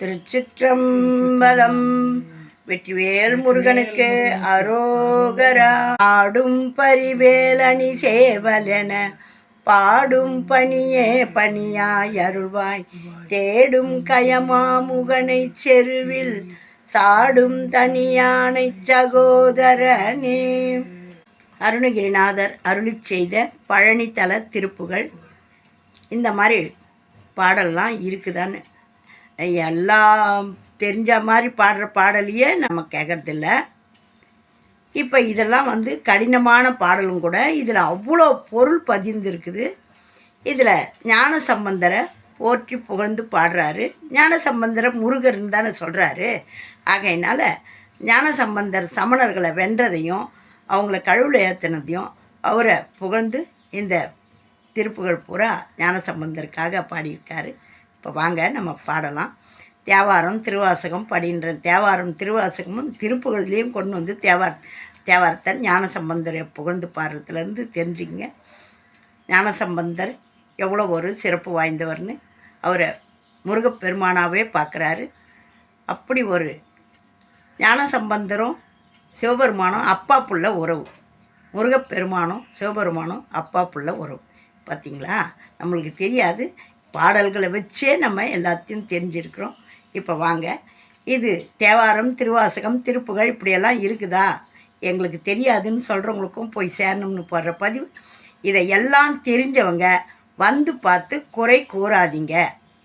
திருச்சிற்றம்பலம். வெற்றிவேல் முருகனுக்கு அரோகரா. ஆடும் பரிவேலணி சேவலென பாடும் பணியே பணியாய் அருள்வாய். தேடும் கயமாமுகனை செருவில் சாடும் தனியானை சகோதரனே. அருணகிரிநாதர் அருளி செய்த பழனித்தல திருப்புகள். இந்த மாதிரி பாடல்லாம் இருக்குதான்னு எல்லாம் தெரிஞ்ச மாதிரி பாடுற பாடலையே நம்ம கேட்கறதில்ல இப்போ இதெல்லாம் வந்து கடினமான பாடலும் கூட இதில் அவ்வளோ பொருள் பதிந்திருக்குது. இதில் ஞான சம்பந்தரை போற்றி புகழ்ந்து பாடுறாரு. ஞான சம்பந்தரை முருகர்னு தானே சொல்கிறாரு ஆகையினால ஞான சம்பந்தர் சமணர்களை வென்றதையும் அவங்கள கழுவில் ஏற்றினதையும் அவரை புகழ்ந்து இந்த திருப்புகழ் பூரா ஞான சம்பந்தருக்காக பாடியிருக்காரு. இப்போ வாங்க நம்ம பாடலாம். தேவாரம் திருவாசகம் படின்ற தேவாரம் திருவாசகமும் திருப்புகள்லேயும் கொண்டு வந்து தேவார் தேவாரத்தை ஞானசம்பந்தரை புகழ்ந்து பாடுறதுலேருந்து தெரிஞ்சுங்க ஞான சம்பந்தர் எவ்வளோ ஒரு சிறப்பு வாய்ந்தவர்னு அவரை முருகப்பெருமானாவே பார்க்குறாரு. அப்படி ஒரு ஞான சம்பந்தரும் சிவபெருமானும் அப்பா புள்ள உறவு. முருகப்பெருமானும் சிவபெருமானும் அப்பா புள்ள உறவு. பார்த்திங்களா? நம்மளுக்கு தெரியாது. பாடல்களை வச்சே நம்ம எல்லாத்தையும் தெரிஞ்சிருக்கிறோம். இப்போ வாங்க. இது தேவாரம் திருவாசகம் திருப்புகழ் இப்படியெல்லாம் இருக்குதா? எங்களுக்கு தெரியாதுன்னு சொல்கிறவங்களுக்கும் போய் சேரணும்னு போடுற பதிவு. இதை எல்லாம் தெரிஞ்சவங்க வந்து பார்த்து குறை கூறாதீங்க.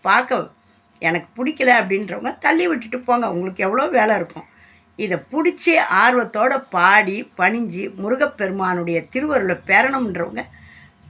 பார்க்க எனக்கு பிடிக்கல அப்படின்றவங்க தள்ளி விட்டுட்டு போங்க. உங்களுக்கு எவ்வளோ வேலை இருக்கும். இதை பிடிச்சி ஆர்வத்தோடு பாடி பணிஞ்சு முருகப்பெருமானுடைய திருவருளை பெறணுன்றவங்க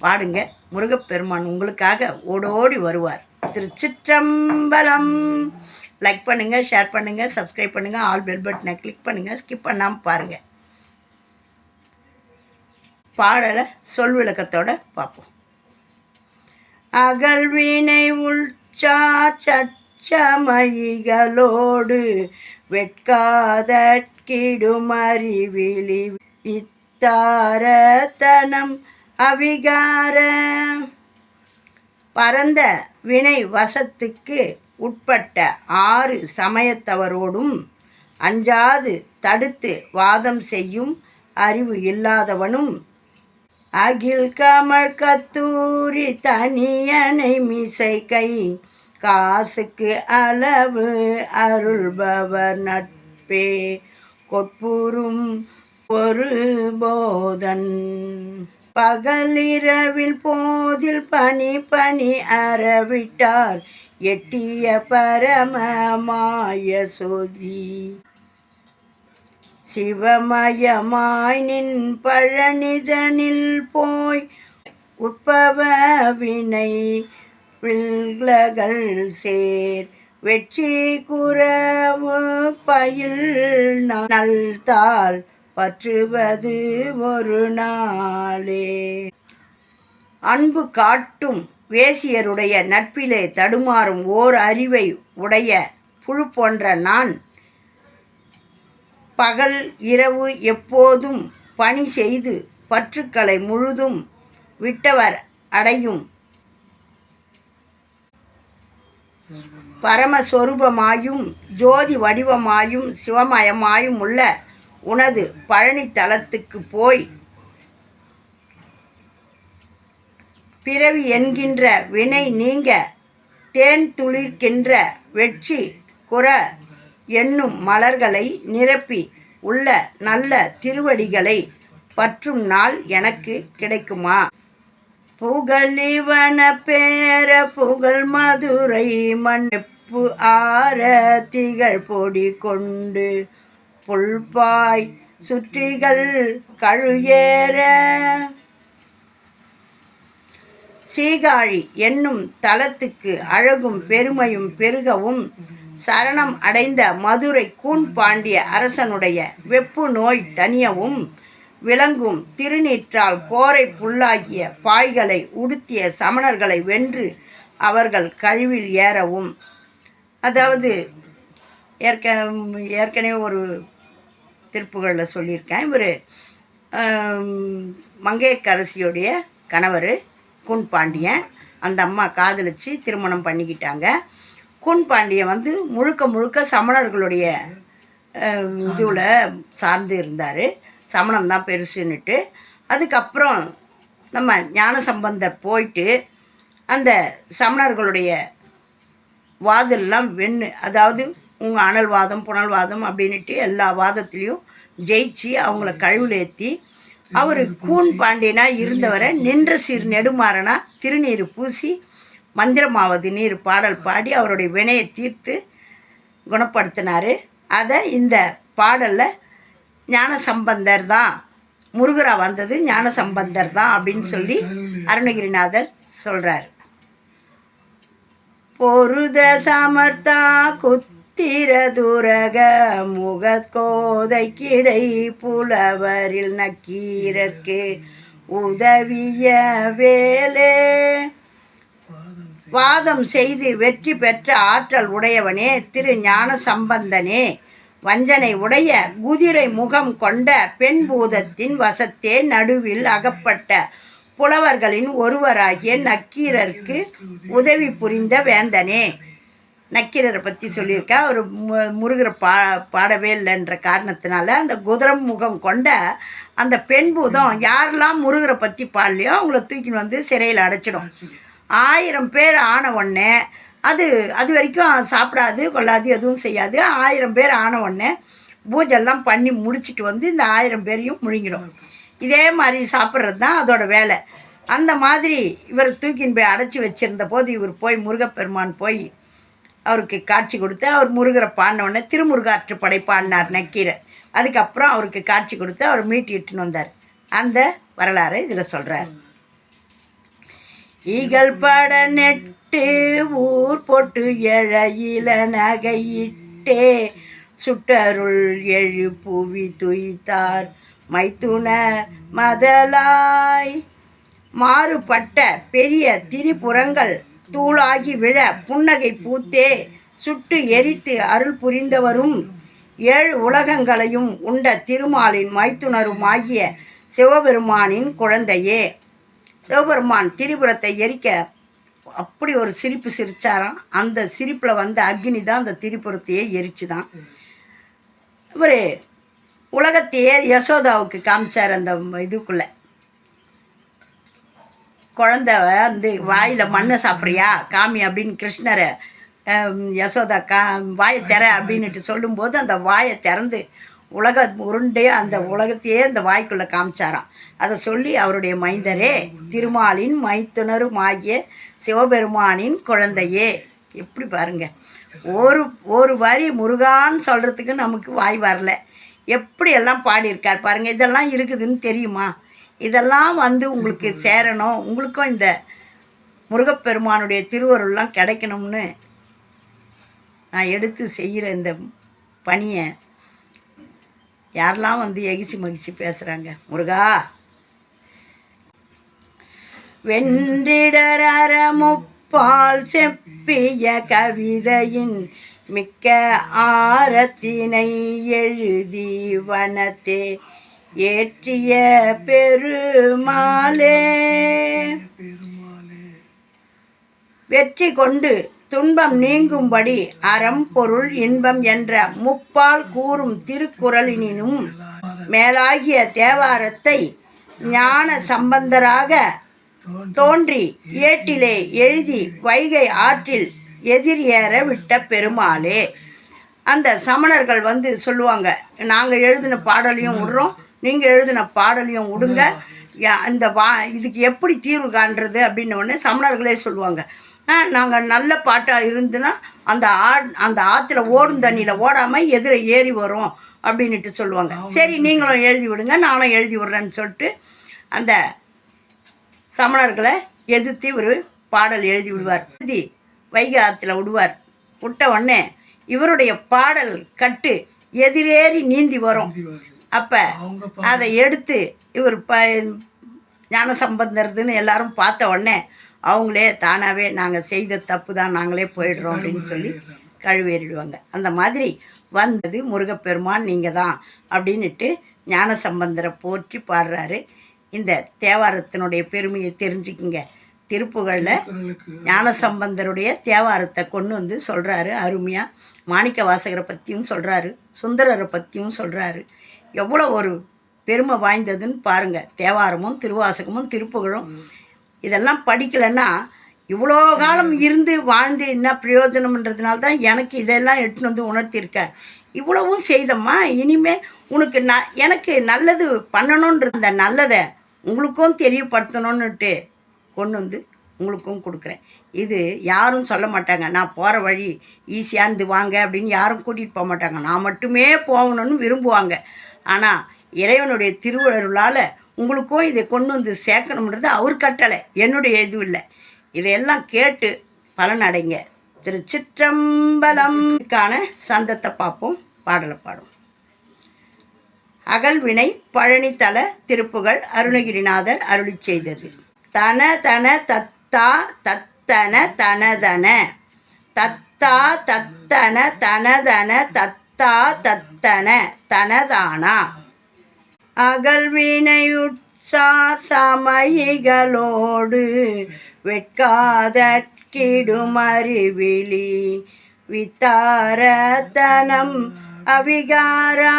பாடுங்க. முருகப்பெருமான் உங்களுக்காக ஓடோடி வருவார். திருச்சிற்றம்பலம். லைக் பண்ணுங்கள் ஷேர் பண்ணுங்கள் சப்ஸ்கிரைப் பண்ணுங்கள் ஆல் பெல் பட்டனை கிளிக் பண்ணுங்கள் ஸ்கிப் பண்ணாமல் பாருங்கள் பாடலை சொல் விளக்கத்தோட பார்ப்போம். அகழ்வினை உள்சா சச்சமயிகளோடு வெட்காதற்கிடுமறிவிழி வித்தாரதனம் அவிகார பரந்த வினை வசத்துக்கு உட்பட்ட ஆறு சமயத்தவரோடும் அஞ்சாது தடுத்து வாதம் செய்யும் அறிவு இல்லாதவனும் அகில் கமல் கத்தூரி தனியனை மிசை கை காசுக்கு அளவு அருள்பவர் நட்பே கொட்புறும் ஒரு போதன். பகலிரவில் போதில் பனி பனி அறவிட்டார். எட்டிய பரமமாய சொதி. சிவமயமாய் நின் பழனிதனில் போய் உற்பவ வினை வில்கள் சேர். வெற்றி குறவு பயில் நல்தாள். பற்றுவது ஒரு நாளே அன்பு காட்டும் வேசியருடைய நட்பிலே தடுமாறும் ஓர் அறிவை உடைய புழு போன்ற நான் பகல் இரவு எப்போதும் பணி செய்து பற்றுக்களை முழுதும் விட்டவர் அடையும். பரமஸ்வரூபமாயும் ஜோதி வடிவமாயும் சிவமயமாயும் உள்ள உனது பழனி தலத்துக்கு போய் பிறவி என்கின்ற வினை நீங்க தேன் துளிர்க்கின்ற வெற்றி குற என்னும் மலர்களை நிரப்பி உள்ள நல்ல திருவடிகளை பற்றும் நாள் எனக்கு கிடைக்குமா? புகழிவன பேர புகழ் மதுரை மண்பு ஆர திகழ் பொடி கொண்டு புல்பாய் சுற்றிகள் கழுகேற. சீகாழி என்னும் தலத்துக்கு அழகும் பெருமையும் பெருகவும் சரணம் அடைந்த மதுரை கூன் பாண்டிய அரசனுடைய வெப்பு நோய் தனியவும் விளங்கும் திருநீற்றால் கோரை புல்லாகிய பாய்களை உடுத்திய சமணர்களை வென்று அவர்கள் கழிவில் ஏறவும். அதாவது ஏற்க ஏற்கனவே ஒரு திருப்புகளில் சொல்லியிருக்கேன். இவர் மங்கையக்கரசியுடைய கணவர் கூன் பாண்டியன். அந்த அம்மா காதலிச்சு திருமணம் பண்ணிக்கிட்டாங்க. கூன் பாண்டியன் வந்து முழுக்க முழுக்க சமணர்களுடைய இதுவில் சார்ந்து இருந்தார். சமணம் தான் பெருசுன்னுட்டு. அதுக்கப்புறம் நம்ம ஞான சம்பந்தர் போயிட்டு அந்த சமணர்களுடைய வாதெல்லாம் வெண்ணு அதாவது உங்கள் அனல்வாதம் புனல்வாதம் அப்படின்ட்டு எல்லா வாதத்துலேயும் ஜெயிச்சு அவங்கள கழுவில் ஏற்றி அவர் கூன் பாண்டியனா இருந்தவரை நின்ற சீர் நெடுமாறனா திருநீர் பூசி மந்திரமாவது நீர் பாடல் பாடி அவருடைய வினையை தீர்த்து குணப்படுத்தினார். அதை இந்த பாடலில் ஞான சம்பந்தர் தான் முருகரா வந்தது ஞான சம்பந்தர் தான் அப்படின்னு சொல்லி அருணகிரிநாதர் சொல்கிறார் பொருத சமர்த்தா குத்திர திரதுரக முகத்கோதை கிடை புலவரில் நக்கீரர்க்கு உதவிய வேலே. வாதம் செய்து வெற்றி பெற்ற ஆற்றல் உடையவனே திரு ஞான சம்பந்தனே. வஞ்சனை உடைய குதிரை முகம் கொண்ட பெண் பூதத்தின் வசத்தே நடுவில் அகப்பட்ட புலவர்களின் ஒருவராகிய நக்கீரருக்கு உதவி புரிந்த வேந்தனே. நக்கீரரை பற்றி சொல்லியிருக்கா. அவர் மு முருகரை பா பாடவே இல்லைன்ற காரணத்தினால அந்த குதிரம் முகம் கொண்ட அந்த பெண் பூதம் யாரெல்லாம் முருகரை பற்றி பாடலையோ அவங்கள தூக்கின்னு வந்து சிறையில் அடைச்சிடும். ஆயிரம் பேர் ஆன உடனே அது அது வரைக்கும் சாப்பிடாது கொள்ளாது எதுவும் செய்யாது. ஆயிரம் பேர் ஆன உடனே பூஜெல்லாம் பண்ணி முடிச்சிட்டு வந்து இந்த ஆயிரம் பேரையும் முழுங்கிடும். இதே மாதிரி சாப்பிட்றது தான் அதோட வேலை. அந்த மாதிரி இவர் தூக்கின்னு போய் அடைச்சி வச்சுருந்த போது இவர் போய் முருகப்பெருமான் போய் அவருக்கு காட்சி கொடுத்து அவர் முருகரை பாடினவுடனே திருமுருகாற்று படை பாடினார் நக்கீரர். அதுக்கப்புறம் அவருக்கு காட்சி கொடுத்து அவர் மீட்டு இட்டுன்னு வந்தார். அந்த வரலாறை இதில் சொல்கிறார் ஈகல் பட நெட்டு ஊர் போட்டு எழையில நகையிட்டே சுட்டருள் எழு புவி துய்த்தார். மைத்துனர் மதலாய் மாறுபட்ட பெரிய திரிபுறங்கள் தூளாகி விழ புன்னகை பூத்தே சுட்டு எரித்து அருள் புரிந்தவரும் ஏழு உலகங்களையும் உண்ட திருமாலின் மைத்துனரும் ஆகிய சிவபெருமானின் குழந்தையே. சிவபெருமான் திரிபுரத்தை எரிக்க அப்படி ஒரு சிரிப்பு சிரிச்சாராம். அந்த சிரிப்பில் வந்த அக்னி தான் அந்த திரிபுரத்தையே எரிச்சுதான். இவர் உலகத்தையே யசோதாவுக்கு காமிச்சார் அந்த இதுக்குள்ளே. குழந்த வந்து வாயில் மண்ணை சாப்பிட்றியா? காமி அப்படின்னு கிருஷ்ணரை யசோதா கா வாயை திற அப்படின்னுட்டு சொல்லும்போது அந்த வாயை திறந்து உலக உருண்டே அந்த உலகத்தையே அந்த வாய்க்குள்ளே காமிச்சாராம். அதை சொல்லி அவருடைய மைந்தரே திருமாலின் மைத்துனரும் ஆகிய சிவபெருமானின் குழந்தையே. எப்படி பாருங்க. ஒரு ஒரு வரி முருகான்னு சொல்கிறதுக்கு நமக்கு வாய் வரல. எப்படி எல்லாம் பாடியிருக்கார் பாருங்கள் இதெல்லாம் இருக்குதுன்னு தெரியுமா? இதெல்லாம் வந்து உங்களுக்கு சேரணும். உங்களுக்கும் இந்த முருகப்பெருமானுடைய திருவருள்லாம் கிடைக்கணும்னு நான் எடுத்து செய்கிற இந்த பணியை யாரெல்லாம் வந்து எகிசி மகிழ்ச்சி பேசுகிறாங்க முருகா! வென்றிடர முப்பால் செப்பிய கவிதையின் மிக்க ஆரத்தினை எழுதி வனத்தே ஏற்றிய பெருமாளே. வெற்றி கொண்டு துன்பம் நீங்கும்படி அறம் பொருள் இன்பம் என்ற முப்பால் கூறும் திருக்குறளினும் மேலாகிய தேவாரத்தை ஞான சம்பந்தராக தோன்றி ஏட்டிலே எழுதி வைகை ஆற்றில் எதிரியேற விட்ட பெருமாளே. அந்த சமணர்கள் வந்து சொல்லுவாங்க நாங்கள் எழுதின பாடலையும் விடுறோம் நீங்கள் எழுதின பாடலையும் விடுங்க இந்த வா இதுக்கு எப்படி தீர்வு காண்றது அப்படின்ன உடனே சமணர்களே சொல்லுவாங்க. நாங்கள் நல்ல பாட்டாக இருந்துன்னா அந்த ஆ அந்த ஆற்றுல ஓடும் தண்ணியில் ஓடாமல் எதிர ஏறி வரும் அப்படின்னுட்டு சொல்லுவாங்க. சரி நீங்களும் எழுதி விடுங்க நானும் எழுதி விடுறேன்னு சொல்லிட்டு அந்த சமணர்களை எதிர்த்து இவர் பாடல் எழுதி விடுவார். எழுதி வைகை ஆற்றுல விடுவார். விட்ட உடனே இவருடைய பாடல் கட்டு எதிரேறி நீந்தி வரும். அப்போ அதை எடுத்து இவர் ப ஞானசம்பந்தர்துன்னு எல்லாரும் பார்த்த உடனே அவங்களே தானாகவே நாங்கள் செய்த தப்பு தான் நாங்களே போயிடுறோம் அப்படின்னு சொல்லி கழுவேறிடுவாங்க அந்த மாதிரி வந்தது முருகப்பெருமான் நீங்கள் தான் அப்படின்னுட்டு ஞானசம்பந்தரை போற்றி பாடுறாரு. இந்த தேவாரத்தினுடைய பெருமையை தெரிஞ்சுக்குங்க. திருப்புகளில் குரலுக்கு ஞானசம்பந்தருடைய தேவாரத்தை கொண்டு வந்து சொல்கிறாரு அருமையாக மாணிக்க வாசகரை பற்றியும் சொல்கிறாரு சுந்தரரை பற்றியும் சொல்கிறாரு எவ்வளோ ஒரு பெருமை வாய்ந்ததுன்னு பாருங்கள் தேவாரமும் திருவாசகமும் திருப்புகழும். இதெல்லாம் படிக்கலைன்னா இவ்வளோ காலம் இருந்து வாழ்ந்து என்ன பிரயோஜனம்ன்றதுனால தான் எனக்கு இதெல்லாம் எடுத்துன்னு வந்து உணர்த்தியிருக்கார் இவ்வளவும் செய்தம்மா இனிமே உனக்கு ந எனக்கு நல்லது பண்ணணுன்ற அந்த நல்லதை உங்களுக்கும் தெரியப்படுத்தணுன்னுட்டு கொண்டு வந்து உங்களுக்கும் கொடுக்குறேன். இது யாரும் சொல்ல மாட்டாங்க. நான் போகிற வழி ஈஸியானது வாங்க அப்படின்னு யாரும் கூட்டிகிட்டு போக மாட்டாங்க. நான் மட்டுமே போகணும்னு விரும்புவாங்க. ஆனால் இறைவனுடைய திருவருளால் உங்களுக்கும் இதை கொண்டு வந்து சேர்க்கணுன்றது அவர் கட்டளை. என்னுடைய இது இல்லை. இதையெல்லாம் கேட்டு பலனடைங்க திருச்சிற்றம்பலம்கான சந்தத்தை பார்ப்போம் பாடலை பாடும் அகல்வினை பழனித்தல திருப்புகள் அருணகிரிநாதர் அருளி செய்தது. தன தன தத்தா தத்தன தனதன. தத்தா தத்தன தனதன தத் தத்தா தத்தன தனதானா அகல்வினையுட்சார் சமயிகளோடு வெட்காதற்கிடுமறிவிழி வித்தாரதனம் அவிகாரா?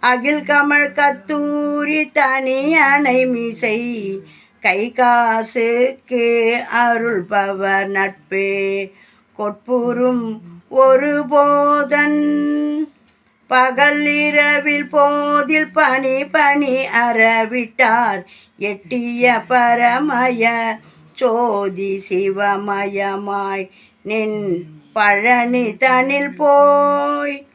அகில் கமல் கத்தூரி தனி அணை மிசை கை காசுக்கு அருள்பவர் நட்பே. கொட்புறும் ஒரு போதன். பகல் இரவில் போதில் பனி பனி அறவிட்டார். எட்டிய பரமய சோதி சிவமயமாய் நின் பழனி தனில் போய்.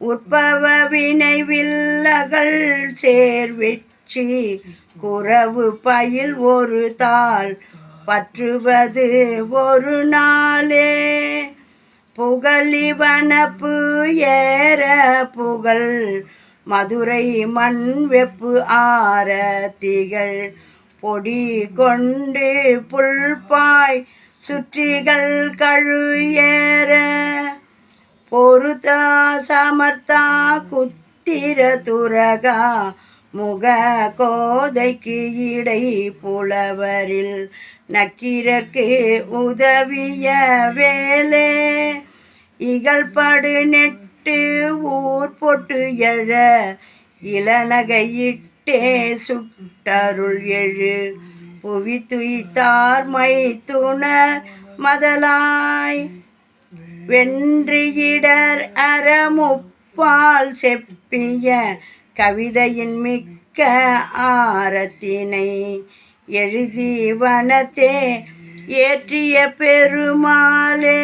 உற்பவ வினை வில்லகள் சேர்வெற்றி குறவு பயில் ஒரு தாள். பற்றுவது ஒரு நாளே. புகழிவனப்பு ஏற புகழ். மதுரை மண் வெப்பு ஆர திகழ். பொடி கொண்டு புல்பாய் சுற்றிகள் கழு ஏற. பொருதா சமர்த்தா குத்திர துரகா. முக கோதைக்கு இடை புலவரில் நக்கீரர்க்கு உதவிய வேலே. இகழ்படு நெட்டு ஊர் பொட்டு எழ. இளநகையிட்டே சுட்டருள் எழு. புவி துய்த்தார் மை துணர் மதலாய். வென்றியிடர் அறமுப்பால் செப்பிய கவிதையின் மிக்க ஆரத்தினை. எழுதி வனத்தே ஏற்றிய பெருமாளே.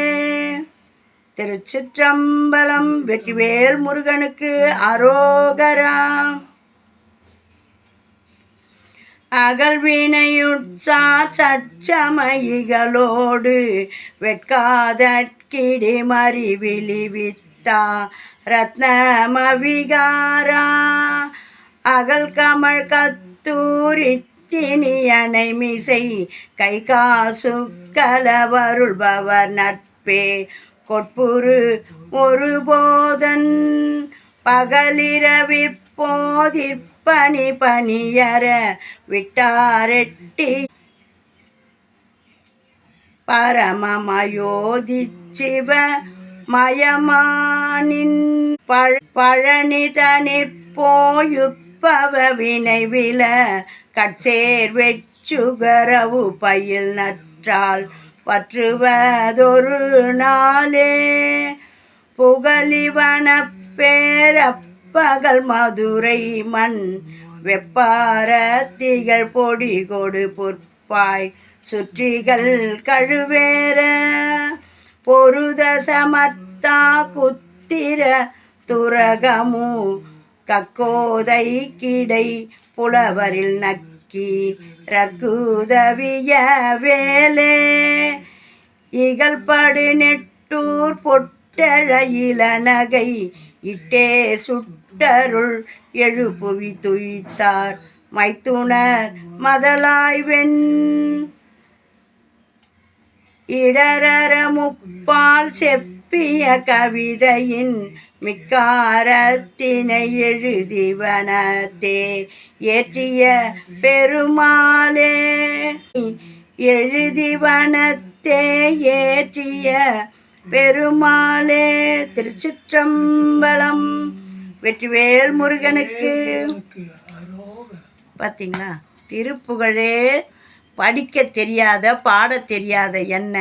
திருச்சிற்றம்பலம் வெற்றிவேல் முருகனுக்கு அரோகராம் அகழ்வினையுட்சார் சச்சமயிகளோடு வெட்காதற்கிடி மறிவிழிவித்தா ரத்னமவிகாரா. அகல் கமல் கத்தூரி திணியனை மிசை கை காசு கலவருள்பவர் நட்பே. கொட்புரு ஒரு போதன் பகலிரவிற்போதிற்பனி பணியற விட்டாரெட்டி. பரமமயோதி சிவ மயமானின் பழ பழனிதனிற் பவ வினை வில கட்சேர் வெச்சுகரவு பயில் நற்றால் பற்றுவதொரு நாளே. புகழிவன பேரப்பகல் மதுரை மண் வெப்பாரத்திகள் பொடி கொடு பொற்பாய் சுற்றிகள் கழுவேற. பொருத சமர்த்தா குத்திர துரகமு கக்கோதை கிடை புலவரில் நக்கி ரக்குதவிய வேலே. இகழ்படு நெட்டூர் பொட்டழ இளநகை இட்டே சுட்டருள் எழுப்புவி துய்த்தார் மைத்துணர் மதலாய்வெண் இடரர முப்பால் செப்பிய கவிதையின் மிக்காரத்தினை எழுதிவனத்தே ஏற்றிய பெருமாளே எழுதிவனத்தே ஏற்றிய பெருமாளே. திருச்சிற்றம்பலம் வெற்றிவேல் முருகனுக்கு. பார்த்தீங்களா திருப்புகழே படிக்க தெரியாத பாட தெரியாத என்ன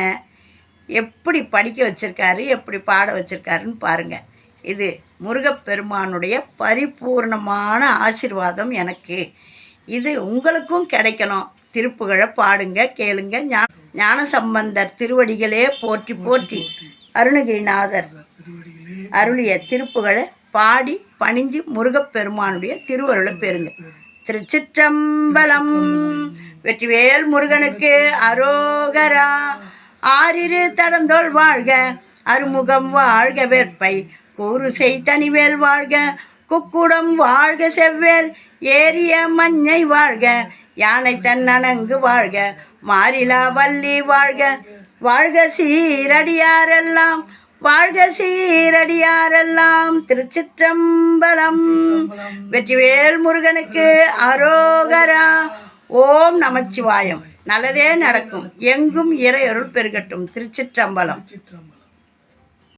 எப்படி படிக்க வச்சிருக்காரு எப்படி பாட வச்சிருக்காருன்னு பாருங்கள் இது முருகப்பெருமானுடைய பரிபூர்ணமான ஆசீர்வாதம் எனக்கு. இது உங்களுக்கும் கிடைக்கணும். திருப்புகழை பாடுங்க கேளுங்க. ஞா ஞான சம்பந்தர் திருவடிகளே போற்றி போற்றி. அருணகிரிநாதர் அருளிய திருப்புகழை பாடி பணிஞ்சு முருகப்பெருமானுடைய திருவருளை பெறுங்க. திருச்சிற்றம்பலம் வெற்றிவேல் முருகனுக்கு அரோகரா. ஆறிரு தடந்தோல் வாழ்க அருமுகம் வாழ்க வேற்பை கூறுசை தனிவேல் வாழ்க குக்குடம் வாழ்க செவ்வேல் ஏரிய மஞ்சை வாழ்க யானை தன்னணங்கு வாழ்க மாறிலா வள்ளி வாழ்க. வாழ்க சீரடியாரெல்லாம் வாழ்க சீரடியாரெல்லாம் திருச்சிற்றம்பலம். வெற்றிவேல் முருகனுக்கு அரோகரா. ஓம் நமச்சிவாயம். நல்லதே நடக்கும். எங்கும் இறையருள் பெருகட்டும். திருச்சிற்றம்பலம்.